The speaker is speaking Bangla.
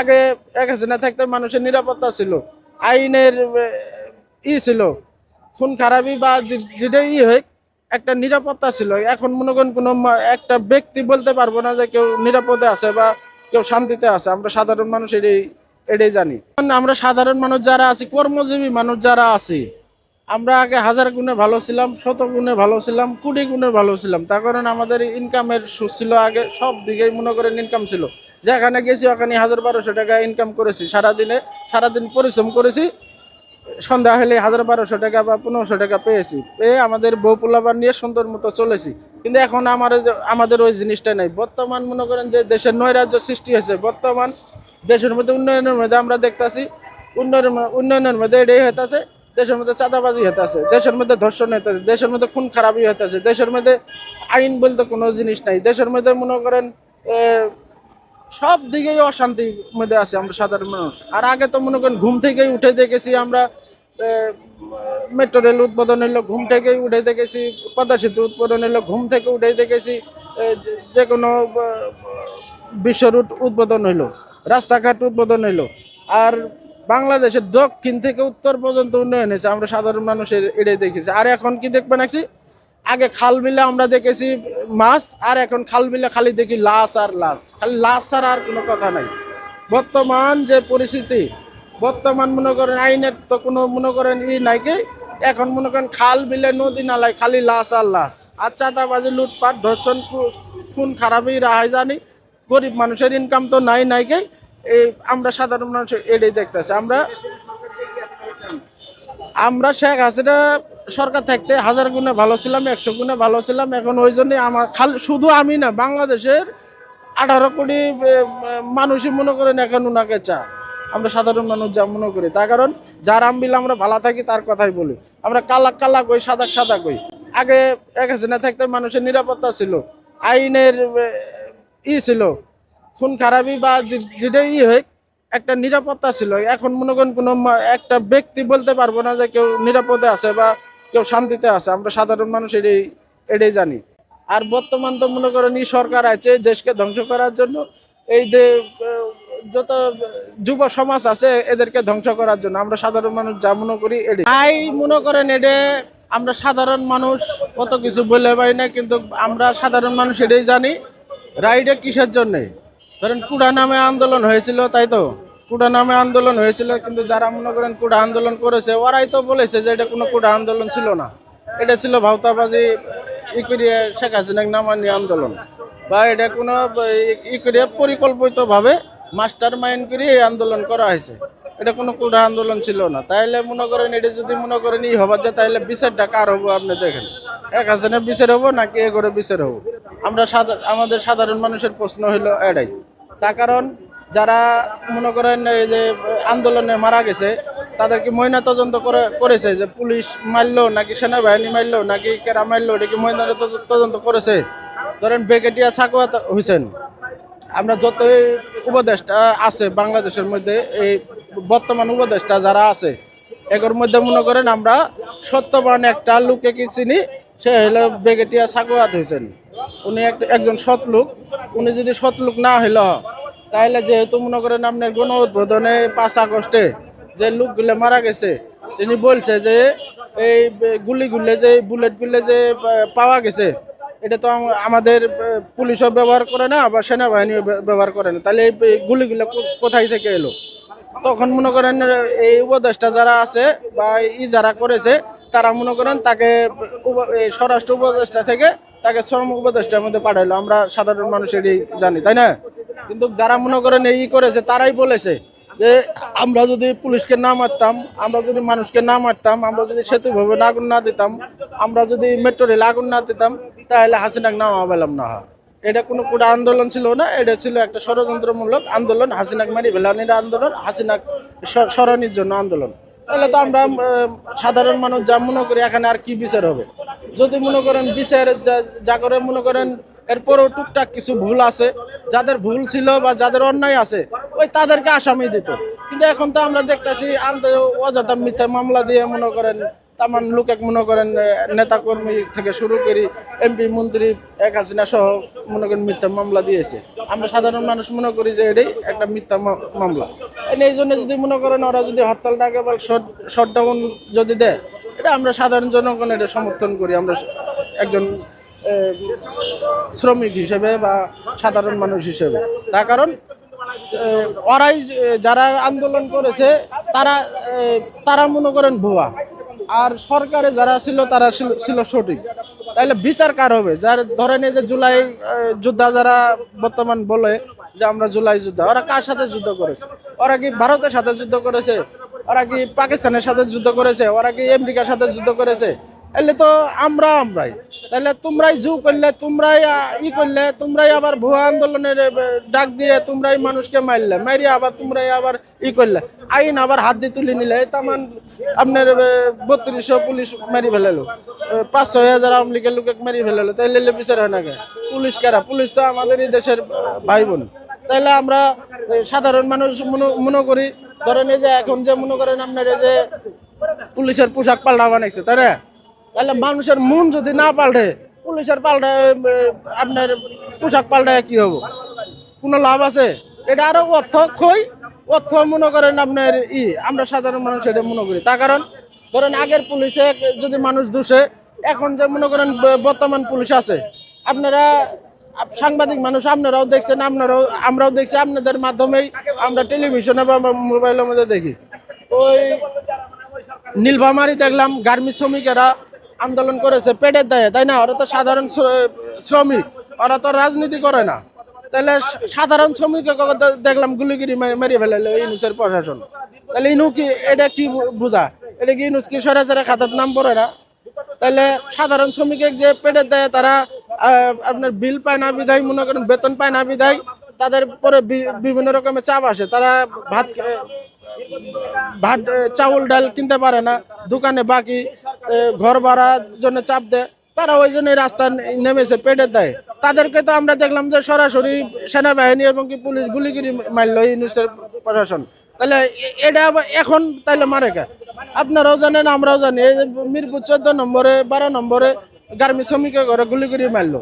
আগে এক হাসিনা থাকতে মানুষের নিরাপত্তা ছিল, আইনের ই ছিল। খুন খারাপি বা যে- যেটাই ই হয় একটা নিরাপত্তা ছিল। এখন মনে করেন কোনো একটা ব্যক্তি বলতে পারব না যে কেউ নিরাপদে আছে বা কেউ শান্তিতে আছে। আমরা সাধারণ মানুষ এটাই এটাই জানি। আমরা সাধারণ মানুষ যারা আছি, কর্মজীবী মানুষ যারা আছি আমরা আগে হাজার গুণে ভালো ছিলাম, শত গুণে ভালো ছিলাম কুড়ি গুণে ভালো ছিলাম। তার কারণ আমাদের ইনকামের ছিল আগে সব দিকেই মনে করেন ইনকাম ছিল। যেখানে গেছি ওখানে হাজার বারোশো টাকা ইনকাম করেছি। সারাদিনে, সারাদিন পরিশ্রম করেছি, সন্ধ্যা হলে হাজার বারোশো টাকা বা পনেরোশো টাকা পেয়েছি। পেয়ে আমাদের বউ পোলাবার নিয়ে সুন্দর মতো চলেছি। কিন্তু এখন আমার আমাদের ওই জিনিসটা নেই। বর্তমান মনে করেন যে দেশের নৈরাজ্য সৃষ্টি হয়েছে। বর্তমান দেশের মধ্যে উন্নয়নের মধ্যে আমরা দেখতাছি, উন্নয়নের উন্নয়নের মধ্যে এটাই হইতাছে। দেশের মধ্যে চাঁদাবাজি হইতাছে দেশের মধ্যে ধর্ষণ হইতাছে দেশের মধ্যে খুন খারাপি হইতাছে দেশের মধ্যে আইন বলতে কোনো জিনিস নাই দেশের মধ্যে মনে করেন সব দিকেই অশান্তির মধ্যে আছে আমরা সাধারণ মানুষ। আর আগে তো মনে করেন ঘুম থেকেই উঠে দেখেছি আমরা মেট্রো রেল উদ্বোধন হইল ঘুম থেকেই উঠে দেখেছি পদ্মা সেতু উদ্বোধন হইল ঘুম থেকে উঠে দেখেছি যে- কোনো আহ, বিশ্ব রুট উদ্বোধন হইল রাস্তাঘাট উদ্বোধন হইল। আর বাংলাদেশের দক্ষিণ থেকে উত্তর পর্যন্ত উন্নয়ন হয়েছে। আমরা সাধারণ মানুষের এটাই দেখেছি। আর এখন কি দেখবেন আছি আগে খাল বিলে আমরা দেখেছি মাছ, আর এখন খাল বিলে খালি দেখি লাশ আর লাশ। খালি লাশ ছাড়া আর কোনো কথা নাই। বর্তমান যে পরিস্থিতি, বর্তমান মনে করেন আইনের তো কোনো মনে করেন ই নাই কি? এখন মনে করেন খাল বিলে নদী নালায় খালি লাশ আর লাশ। আর চাঁদাবাজি, লুটপাট, ধর্ষণ, খুন খারাপই রাহাই জানি গরিব মানুষের ইনকাম তো নাই নাই কে? এই আমরা সাধারণ মানুষ এটাই দেখতেছি। আমরা আমরা শেখ হাসিনা সরকার থাকতে হাজার গুণে ভালো ছিলাম, একশো গুণে ভালো ছিলাম। এখন ওই জন্যই আমার খালি শুধু আমি না, বাংলাদেশের আঠারো কোটি মানুষই মনে করেন এখন ওনাকে চা আমরা সাধারণ মানুষ যা মনে করি। তার কারণ যার আমবিল আমরা ভালো থাকি, তার কথাই বলি। আমরা কালাক কালা কই সাদা সাদা কই আগে এক হাসিনা থাকতে মানুষের নিরাপত্তা ছিল, আইনের ই ছিল। খুন খারাপি বা যেটাই হয় একটা নিরাপত্তা ছিল। এখন মনে করেন কোনো একটা ব্যক্তি বলতে পারব না যে কেউ নিরাপদে আছে বা কেউ শান্তিতে আছে। আমরা সাধারণ মানুষ এটাই এটাই জানি। আর বর্তমান তো মনে করেন এই সরকার আছে, এই দেশকে ধ্বংস করার জন্য। এই যে যত যুব সমাজ আছে, এদেরকে ধ্বংস করার জন্য। আমরা সাধারণ মানুষ যা মনে করি, এটাই। তাই মনে করেন এটা আমরা সাধারণ মানুষ কত কিছু বলে পাই না, কিন্তু আমরা সাধারণ মানুষ এটাই জানি। রাইডে কিসের জন্যে? ধরেন কুড়া নামে আন্দোলন হয়েছিল, তাই তো? কুড়া নামে আন্দোলন হয়েছিল, কিন্তু যারা মনে করেন কুড়া আন্দোলন করেছে, ওরাই তো বলেছে যে এটা কোনো কুড়া আন্দোলন ছিল না। এটা ছিল ভাওতাবাজি, ই করিয়ে শেখ হাসিনার নামানি আন্দোলন। বা এটা কোনো, ই- করিয়ে পরিকল্পিতভাবে মাস্টার মাইন্ড করে এই আন্দোলন করা হয়েছে। এটা কোনো কুড়া আন্দোলন ছিল না। তাইলে মনে করেন এটা যদি মনে করেন ই হবার যে, তাইলে বিচারটা কার হব আপনি দেখেন। এক হাসিনের বিচার হব নাকি এ করে বিচার হব? আমরা সাধারণ আমাদের সাধারণ মানুষের প্রশ্ন হলো এটাই। তার কারণ যারা মনে করেন এই যে আন্দোলনে মারা গেছে, তাদেরকে ময়না তদন্ত করে করেছে যে পুলিশ মারলো নাকি সেনাবাহিনী মারলো নাকি কেরা মারলো, এটা কি ময়না তদন্ত করেছে? ধরেন বেকেটিয়া সাকুয়া হোসেন আমরা যতই উপদেষ্টা আছে বাংলাদেশের মধ্যে, এই বর্তমান উপদেষ্টা যারা আছে এগুলোর মধ্যে মনে করেন আমরা সত্যবান একটা লোকে কি চিনি, সে হলো বেগেটিয়া সাকুয়াত হয়েছেন উনি একজন সৎ লোক। উনি যদি সৎ লোক না হইল তাহলে যেহেতু মনে করেন আপনার গণ উদ্বোধনে পাঁচ আগস্টে যে লোকগুলো মারা গেছে, তিনি বলছে যে এই গুলিগুলো যে বুলেটগুলো যে পাওয়া গেছে, এটা তো আমাদের পুলিশও ব্যবহার করে না বা সেনাবাহিনীও ব্যবহার করে না। তাহলে এই গুলিগুলো কোথায় থেকে এলো? তখন মনে করেন এই উপদেষ্টা যারা আছে বা ই যারা করেছে, তারা মনে করেন তাকে স্বরাষ্ট্র উপদেষ্টা থেকে তাকে শ্রম উপদেষ্টার মধ্যে পাঠাইলো। আমরা সাধারণ মানুষ এটি জানি, তাই না? কিন্তু যারা মনে করেন এই করেছে, তারাই বলেছে যে আমরা যদি পুলিশকে না মারতাম, আমরা যদি মানুষকে না মারতাম, আমরা যদি সেতু ভাবে আগুন না দিতাম, আমরা যদি মেট্রো রেল আগুন না দিতাম, তাহলে হাসিনাক নামা পেলাম না। এটা কোনো কোনো আন্দোলন ছিল না, এটা ছিল একটা ষড়যন্ত্রমূলক আন্দোলন, হাসিনাক মারি ভেলানির আন্দোলন হাসিনাক স- সরানির জন্য আন্দোলন। তাহলে তো আমরা সাধারণ মানুষ যা মনে করি এখানে আর কি বিচার হবে? যদি মনে করেন বিচার যা- করে মনে করেন এরপরও টুকটাক কিছু ভুল আছে, যাদের ভুল ছিল বা যাদের অন্যায় আছে, ওই তাদেরকে আসামি দিত। কিন্তু এখন তো আমরা দেখতেছি অযথা মিথ্যা মামলা দিয়ে মনে করেন তামান লোক এক মনে করেন নেতা কর্মী থেকে শুরু করি, এমপি, মন্ত্রী, এক হাসিনা সহ মনে করেন মিথ্যা মামলা দিয়েছে। আমরা সাধারণ মানুষ মনে করি যে এটাই একটা মিথ্যা মামলা। এই জন্য যদি মনে করেন ওরা যদি হরতালটাকে বা শটডাউন যদি দেয়, এটা আমরা সাধারণ জনগণ এটা সমর্থন করি। আমরা একজন শ্রমিক হিসেবে বা সাধারণ মানুষ হিসেবে। তার কারণ ওরাই যারা আন্দোলন করেছে, তারা তারা মনে করেন ভুয়া। আর সরকারে যারা ছিল, তারা ছিল সঠিক। তাহলে বিচার কার হবে? যার, ধরেন এই যে জুলাই যোদ্ধা যারা বর্তমান বলে যে আমরা জুলাই যোদ্ধা, ওরা কার সাথে যুদ্ধ করেছে? ওরা কি ভারতের সাথে যুদ্ধ করেছে? ওরা কি পাকিস্তানের সাথে যুদ্ধ করেছে? ওরা কি আমেরিকার সাথে যুদ্ধ করেছে? এলে তো আমরা আমরাই। তাহলে তোমরাই জু করলে, তোমরাই ই করলে, তোমরাই আবার ভুয়া আন্দোলনের ডাক দিয়ে তোমরাই মানুষকে মারলে। মারি আবার তোমরাই আবার ই করলে। আইন আবার হাত দিয়ে তুলে নিলে। তামান আপনার বত্রিশশো পুলিশ মারি ফেলালো। পাঁচ ছয় হাজার আওয়ামী লীগের লোক মারি ফেলালো, তাইলে বিচার হয় না? পুলিশ কারা? পুলিশ তো আমাদের এই দেশের ভাই বোন। তাইলে আমরা সাধারণ মানুষ মনে- করি, ধরেন এই যে এখন যে মনে করেন আপনার এই যে পুলিশের পোশাক পাল্টা বানাইছে, তাই না? তাহলে মানুষের মন যদি না পাল্টে, পুলিশের পাল্টা আপনার পোশাক পাল্টায় কি হব? কোনো লাভ আছে? এটা আরও অর্থ ক্ষয় অর্থ মনে করেন আপনার ই, আমরা সাধারণ মানুষ এটা মনে করি। তার কারণ, ধরেন আগের পুলিশে যদি মানুষ দোষে, এখন যে মনে করেন বর্তমান পুলিশ আছে, আপনারা আপ- সাংবাদিক মানুষ, আপনারাও দেখছেন, আপনারাও আমরাও দেখছি, আপনাদের মাধ্যমেই আমরা টেলিভিশনে বা মোবাইলের মধ্যে দেখি। ওই নীলফামারি দেখলাম গার্মি শ্রমিকেরা আন্দোলন করেছে পেটের দায়ে, তাই না? ওরা তো সাধারণ শ্রমিক, ওরা তো রাজনীতি করে না। তাহলে সাধারণ শ্রমিককে দেখলাম, গুলিগিরি মে- মেরে ফেলালো ইনুসের প্রশাসন। তাহলে ইনু কি এটা কি বুঝা? এটা কি ইনুস কি সরাসরি খাতার নাম পড়ে না? তাহলে সাধারণ শ্রমিকের যে পেটের দেয় তারা আপনার বিল পায় না বিধায় মনে করেন বেতন পায় না বিধায় তাদের পরে বিভিন্ন রকমের চাপ আসে। তারা ভাত ভাত চাউল, ডাল কিনতে পারে না, দোকানে বাকি ঘর ভাড়ার জন্য চাপ দেয়। তারা ওই জন্যই রাস্তা নেমেছে পেটের দেয়। তাদেরকে তো আমরা দেখলাম যে সরাসরি সেনাবাহিনী এবং কি পুলিশ গুলিগিরি মারল ইউনিসের প্রশাসন। তাহলে এটা এখন তাইলে মারে কে? আপনারাও জানেন, আমরাও জানি। মিরপুর চোদ্দ নম্বরে, বারো নম্বরে গার্মি শ্রমিকের ঘরে গুলিগিরি মারলো।